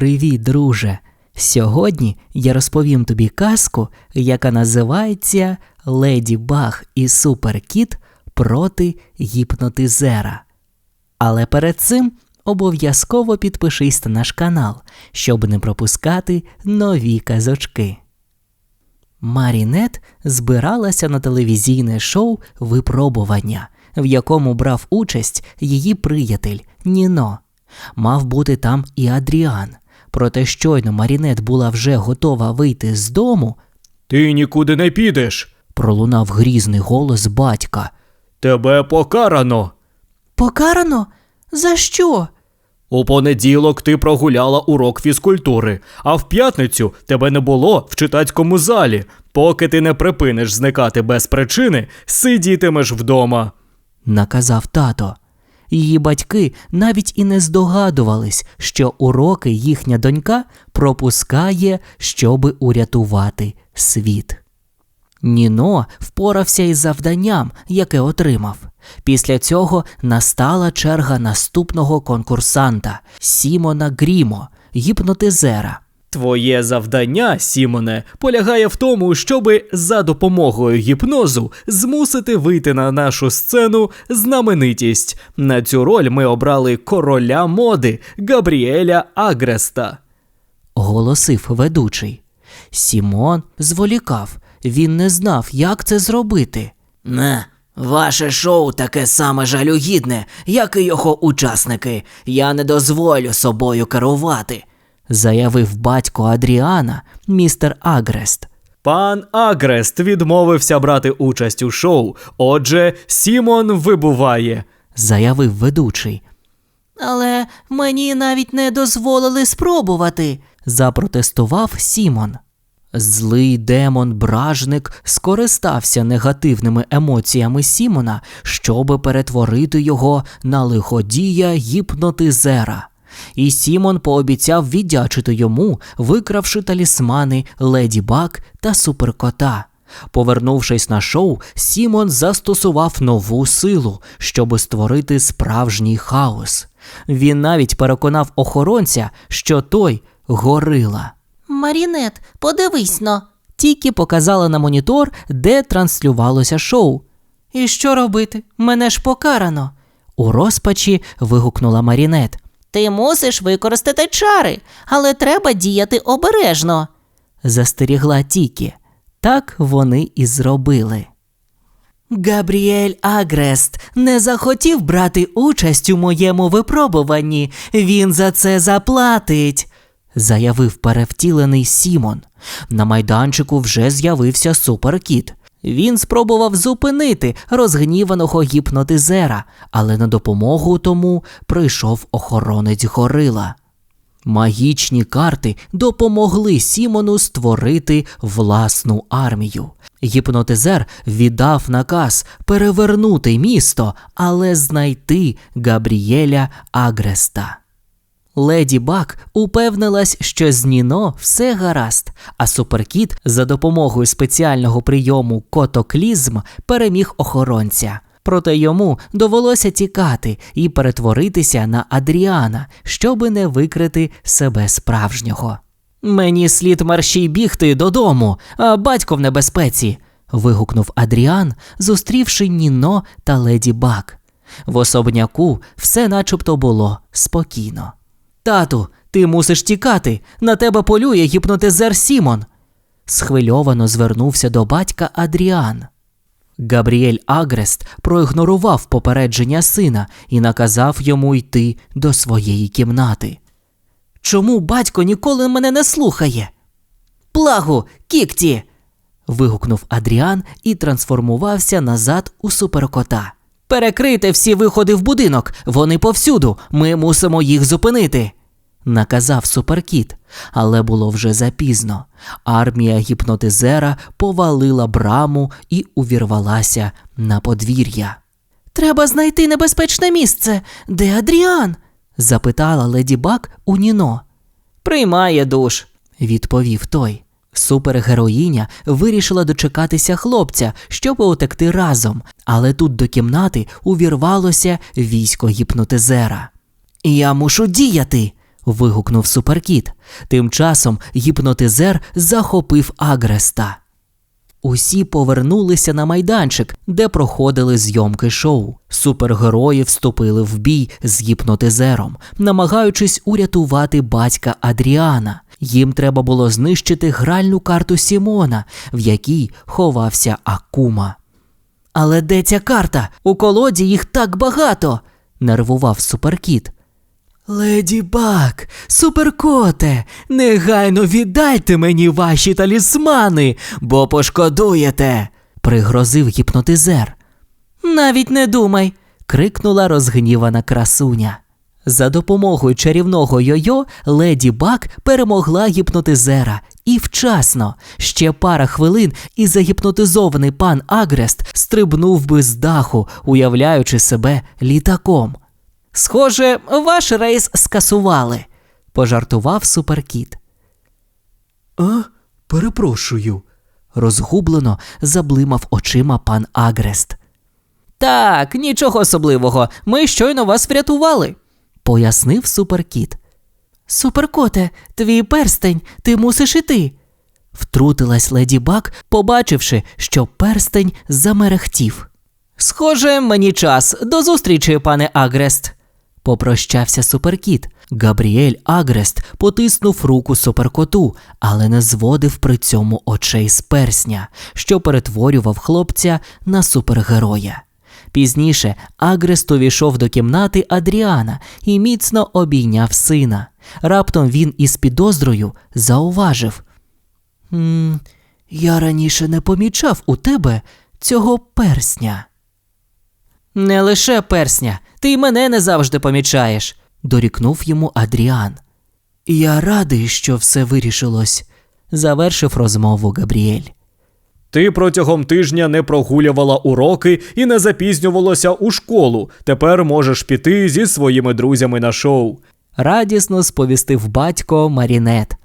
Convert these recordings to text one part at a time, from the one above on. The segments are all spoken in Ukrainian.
Привіт, друже! Сьогодні я розповім тобі казку, яка називається Леді Баг і Суперкіт проти гіпнотизера. Але перед цим обов'язково підпишись на наш канал, щоб не пропускати нові казочки. Марінет збиралася на телевізійне шоу Випробування, в якому брав участь її приятель Ніно. Мав бути там і Адріан. Проте щойно Марінет була вже готова вийти з дому, Ти нікуди не підеш. пролунав грізний голос батька. Тебе покарано. Покарано? За що? У понеділок ти прогуляла урок фізкультури, а в п'ятницю тебе не було в читацькому залі. Поки ти не припиниш зникати без причини, сидітимеш вдома. наказав тато. Її батьки навіть і не здогадувались, що уроки їхня донька пропускає, щоби урятувати світ. Ніно впорався із завданням, яке отримав. Після цього настала черга наступного конкурсанта Сімона Грімо, гіпнотизера. Твоє завдання, Сімоне, полягає в тому, щоби за допомогою гіпнозу змусити вийти на нашу сцену знаменитість. На цю роль ми обрали короля моди Габріеля Агреста. Голосив ведучий. Сімон зволікав, він не знав, як це зробити. Не, ваше шоу таке саме жалюгідне, як і його учасники. Я не дозволю собою керувати, заявив батько Адріана, містер Агрест. Пан Агрест відмовився брати участь у шоу. Отже, Сімон вибуває. заявив ведучий. Але мені навіть не дозволили спробувати, запротестував Сімон. Злий демон бражник скористався негативними емоціями Сімона, щоби перетворити його на лиходія гіпнотизера. І Сімон пообіцяв віддячити йому, викравши талісмани Леді Баг та Суперкота. Повернувшись на шоу, Сімон застосував нову силу, щоби створити справжній хаос. Він навіть переконав охоронця, що той горила. Марінет, подивись но. Тільки показала на монітор, де транслювалося шоу. І що робити? Мене ж покарано. У розпачі вигукнула Марінет. Ти мусиш використати чари, але треба діяти обережно. застерігла Тікі. Так вони і зробили. Габріель Агрест не захотів брати участь у моєму випробуванні. Він за це заплатить, заявив перевтілений Сімон. На майданчику вже з'явився суперкіт. Він спробував зупинити розгніваного гіпнотизера, але на допомогу тому прийшов охоронець горила. Магічні карти допомогли Сімону створити власну армію. Гіпнотизер віддав наказ перевернути місто, але знайти Габріеля Агреста. Леді Баг упевнилась, що з Ніно все гаразд, а суперкіт за допомогою спеціального прийому котоклізм переміг охоронця. Проте йому довелося тікати і перетворитися на Адріана, щоби не викрити себе справжнього. Мені слід маршій бігти додому, а батько в небезпеці. вигукнув Адріан, зустрівши Ніно та леді Баг. В особняку все начебто було спокійно. Тату, ти мусиш тікати. На тебе полює гіпнотизер Сімон. Схвильовано звернувся до батька Адріан. Габріель Агрест проігнорував попередження сина і наказав йому йти до своєї кімнати. Чому батько ніколи мене не слухає? Плагу, кікті. вигукнув Адріан і трансформувався назад у суперкота. Перекрийте всі виходи в будинок, вони повсюду. Ми мусимо їх зупинити. Наказав суперкіт, але було вже запізно. Армія гіпнотизера повалила браму і увірвалася на подвір'я. Треба знайти небезпечне місце. Де Адріан? запитала леді Баг у Ніно. Приймає душ, відповів той. Супергероїня вирішила дочекатися хлопця, щоб утекти разом, але тут до кімнати увірвалося військо гіпнотизера. Я мушу діяти. вигукнув суперкіт. Тим часом гіпнотизер захопив Агреста. Усі повернулися на майданчик, де проходили зйомки шоу. Супергерої вступили в бій з гіпнотизером, намагаючись урятувати батька Адріана. Їм треба було знищити гральну карту Сімона, в якій ховався Акума. Але де ця карта? У колоді їх так багато. нервував суперкіт. Леді Баг, суперкоте, негайно віддайте мені ваші талісмани, бо пошкодуєте, пригрозив гіпнотизер. Навіть не думай. крикнула розгнівана красуня. За допомогою чарівного йо-йо леді Баг перемогла гіпнотизера. І вчасно, ще пара хвилин, і загіпнотизований пан Агрест стрибнув би з даху, уявляючи себе літаком. Схоже, ваш рейс скасували, пожартував суперкіт. А, перепрошую, розгублено заблимав очима пан Агрест. Так, нічого особливого. Ми щойно вас врятували, пояснив суперкіт. Суперкоте, твій перстень, ти мусиш іти. Втрутилась леді Баг, побачивши, що перстень замерехтів. Схоже, мені час. До зустрічі, пане Агрест. Попрощався суперкіт. Габріель Агрест потиснув руку суперкоту, але не зводив при цьому очей з персня, що перетворював хлопця на супергероя. Пізніше Агрест увійшов до кімнати Адріана і міцно обійняв сина. Раптом він із підозрою зауважив. «М, Я раніше не помічав у тебе цього персня. Не лише персня, ти й мене не завжди помічаєш, дорікнув йому Адріан. Я радий, що все вирішилось, завершив розмову Габріель. Ти протягом тижня не прогулювала уроки і не запізнювалася у школу. Тепер можеш піти зі своїми друзями на шоу. Радісно сповістив батько Марінет.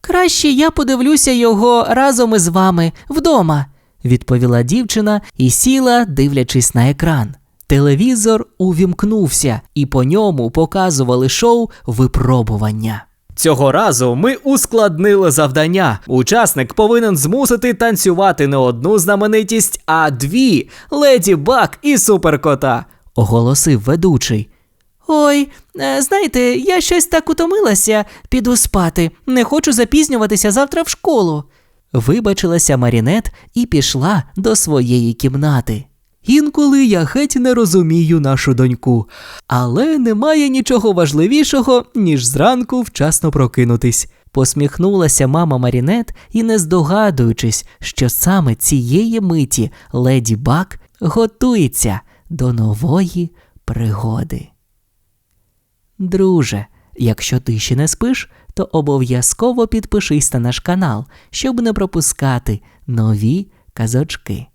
Краще я подивлюся його разом із вами вдома, відповіла дівчина і сіла, дивлячись на екран. Телевізор увімкнувся, і по ньому показували шоу випробування. Цього разу ми ускладнили завдання. Учасник повинен змусити танцювати не одну знаменитість, а дві леді Баг і суперкота. оголосив ведучий. Ой, е, знаєте, я щось так утомилася, піду спати. Не хочу запізнюватися завтра в школу. Вибачилася Марінет і пішла до своєї кімнати. Інколи я геть не розумію нашу доньку, але немає нічого важливішого, ніж зранку вчасно прокинутись. Посміхнулася мама Марінет і, не здогадуючись, що саме цієї миті леді Бак готується до нової пригоди. Друже, якщо ти ще не спиш, то обов'язково підпишись на наш канал, щоб не пропускати нові казочки.